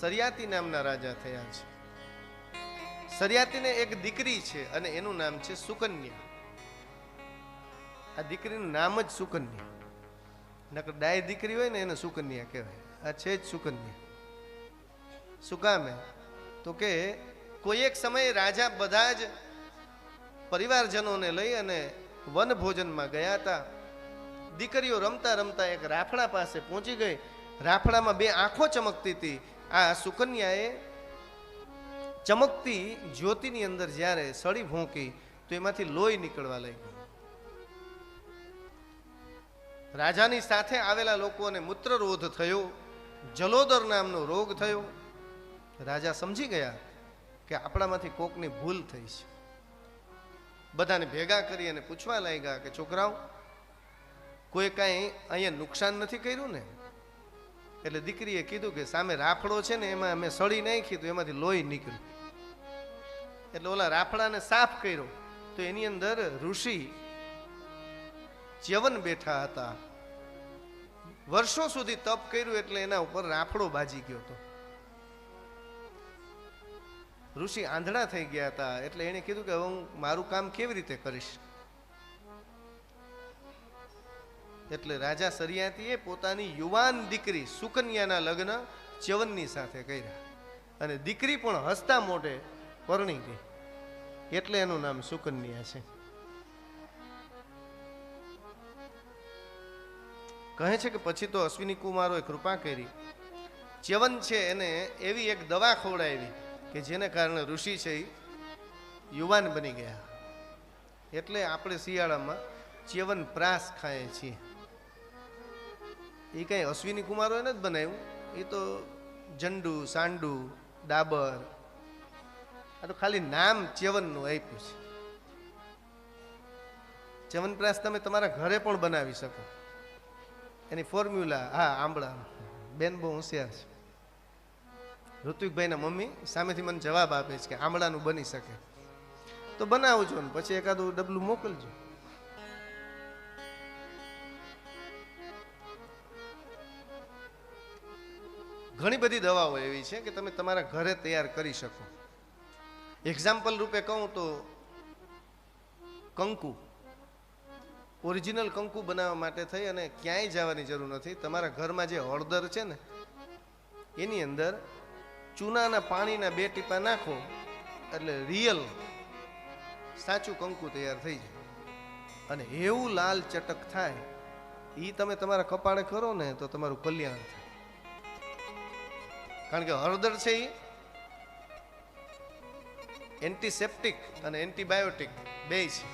સરિયાતી નામના રાજા થયા છે. સરિયાતીને એક દીકરી છે અને એનું નામ છે સુકન્યા. આ દીકરીનું નામ જ સુકન્યા. નકર ડાય દીકરી હોય ને એને સુકન્યા કહેવાય. આ છે જ સુકન્યા. શું કામ તો કે કોઈ એક સમયે રાજા બધા જ પરિવારજનોને લઈ અને વન ભોજનમાં ગયા હતા. દીકરીઓ રમતા રમતા એક રાફડા પાસે પહોંચી ગઈ. રાફડામાં બે આંખો ચમકતી હતી. આ સુકન્યાએ ચમકતી જ્યોતિની અંદર જ્યારે સળી ભોંકી, તો એમાંથી લોહી નીકળવા લાગ્યું. રાજાની સાથે આવેલા લોકોને મૂત્રરોધ થયો, જલોદર નામનો રોગ થયો. રાજા સમજી ગયા કે આપણામાંથી કોકની ભૂલ થઈ છે. બધાને ભેગા કરી અને પૂછવા લાગ્યા કે, છોકરાઓ, કોઈ કાંઈ અહીંયા નુકસાન નથી કર્યું ને? એટલે દીકરીએ કીધું કે સામે રાફડો છે ને એમાં અમે સળી નાખી તો એમાંથી લોહી નીકળ્યું. એટલે ઓલા રાફડાને સાફ કર્યો. તો એની અંદર ઋષિ ચ્યવન બેઠા હતા. વર્ષો સુધી તપ કર્યું એટલે એના ઉપર રાફડો બાજી ગયો હતો. ઋષિ આંધળા થઈ ગયા હતા એટલે એણે કીધું કે હવે હું મારું કામ કેવી રીતે કરીશ? એટલે રાજા સરિયાતીએ પોતાની યુવાન દીકરી સુકન્યાના લગ્ન ચ્યવનની સાથે કર્યા. અને દીકરી પણ હસતા મોઢે પરણી ગઈ. એટલે એનું નામ સુકન્યા છે. કહે છે કે પછી તો અશ્વિની કુમારોએ કૃપા કરી. ચ્યવન છે એને એવી એક દવા ખવડાવી કે જેને કારણે ઋષિ છે એ યુવાન બની ગયા. એટલે આપણે શિયાળામાં ચ્યવન પ્રાસ ખાઈએ છીએ. એ કઈ અશ્વિની કુમારોએ નથી બનાવ્યું? એ તો જંડુ સાંડુ, ડાબર. આ તો ખાલી નામ ચ્યવનનું આપ્યું છે. ચ્યવનપ્રાસ તમે તમારા ઘરે પણ બનાવી શકો. એની ફોર્મ્યુલા, હા, આંબળા. બેન બહુ હોશિયાર છે. ઋત્વિકભાઈના મમ્મી સામેથી મને જવાબ આપે છે કે આંબળાનું બની શકે. તો બનાવજો ને, પછી એકાદું ડબલું મોકલજો. ઘણી બધી દવાઓ એવી છે કે તમે તમારા ઘરે તૈયાર કરી શકો. એક્ઝામ્પલ રૂપે કહું તો કંકુ. ઓરિજિનલ કંકુ બનાવવા માટે થઈ અને ક્યાંય જવાની જરૂર નથી. તમારા ઘરમાં જે હળદર છે ને, એની અંદર ચૂનાના પાણીના બે ટીપા નાખો એટલે રિયલ સાચું કંકુ તૈયાર થઈ જાય. અને એવું લાલ ચટક થાય એ તમે તમારા કપાળે કરો ને તો તમારું કલ્યાણ થાય. કારણ કે હળદર છે એ એન્ટીસેપ્ટિક અને એન્ટીબાયોટિક બે છે.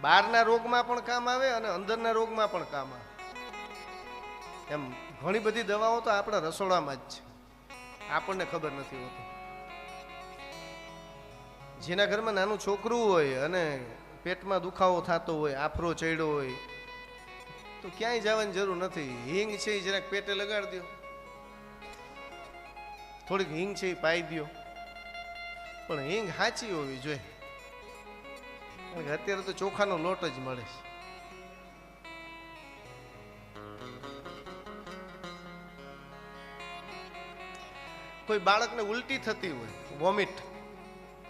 બહારના રોગમાં પણ કામ આવે અને અંદરના રોગમાં પણ કામ આવે. એમ ઘણી બધી દવાઓ તો આપણા રસોડામાં જ છે. આપણને ખબર નથી હોતી. જેના ઘરમાં નાનું છોકરું હોય અને પેટમાં દુખાવો થતો હોય, આફરો ચડ્યો હોય, તો ક્યાંય જવાની જરૂર નથી. હિંગ છે જરાક પેટે લગાડી દો થોડીક હિંગ છે એ પાઈ દો પણ હિંગ સાચી હોવી જોઈએ. અત્યારે તો ચોખાનો લોટ જ મળે છે. કોઈ બાળકને ઉલટી થતી હોય વોમિટ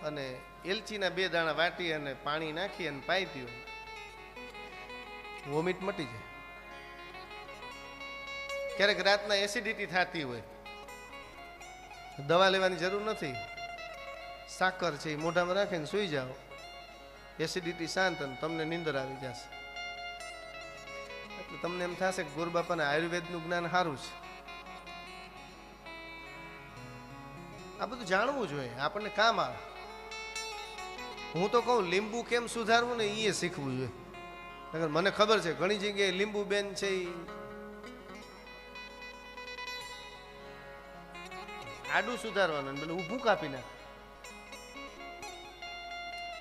અને એલચીના બે દાણા વાટી અને પાણી નાખી અને પાઈ દો વોમિટ મટી જાય. ક્યારેક રાતના એસિડિટી થતી હોય. દવા લેવાની જરૂર નથી. સાકર છે એ મોઢામાં રાખીને સૂઈ જાઓ. એસિડિટી શાંત અને તમને નીંદર આવી જશે. એટલે તમને એમ થશે કે ગુરુબાપાને આયુર્વેદનું જ્ઞાન સારું છે. આ બધું જાણવું જોઈએ, આપણને કામ આવે. હું તો કહું, લીંબુ કેમ સુધારવું ને એ શીખવું જોઈએ. મને ખબર છે, ઘણી જગ્યાએ લીંબુ બેન છે ઈ આડું સુધારવાનું પેલું ઊભું કાપી નાખ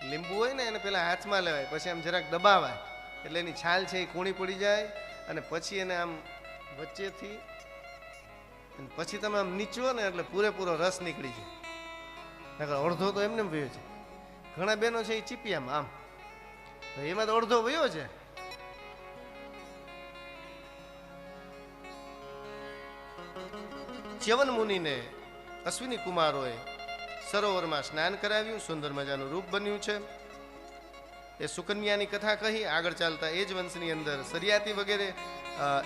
લીંબુ હોય ને એને પેલા હાથમાં લેવાય, પછી આમ જરાક દબાવાય. એટલે એની છાલ છે એ કૂણી પડી જાય અને પછી એને આમ વચ્ચેથી પછી તમે આમ નીચો ને એટલે પૂરેપૂરો રસ નીકળી જાય. નકર અડધો તો એમને એમ વયો છે ઘણા બહેનો છે એ ચીપિયામાં, આમ. તો એમાં તો અડધો વયો છે ચ્યવન મુનિને અશ્વિની કુમારોએ સરોવરમાં સ્નાન કરાવ્યું, સુંદર મજાનું રૂપ બન્યું છે. એ સુકન્યાની કથા કહી આગળ ચાલતા એ જ વંશની અંદર સરિયાતી વગેરે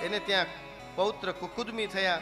એને ત્યાં પૌત્ર કુકુદમી થયા.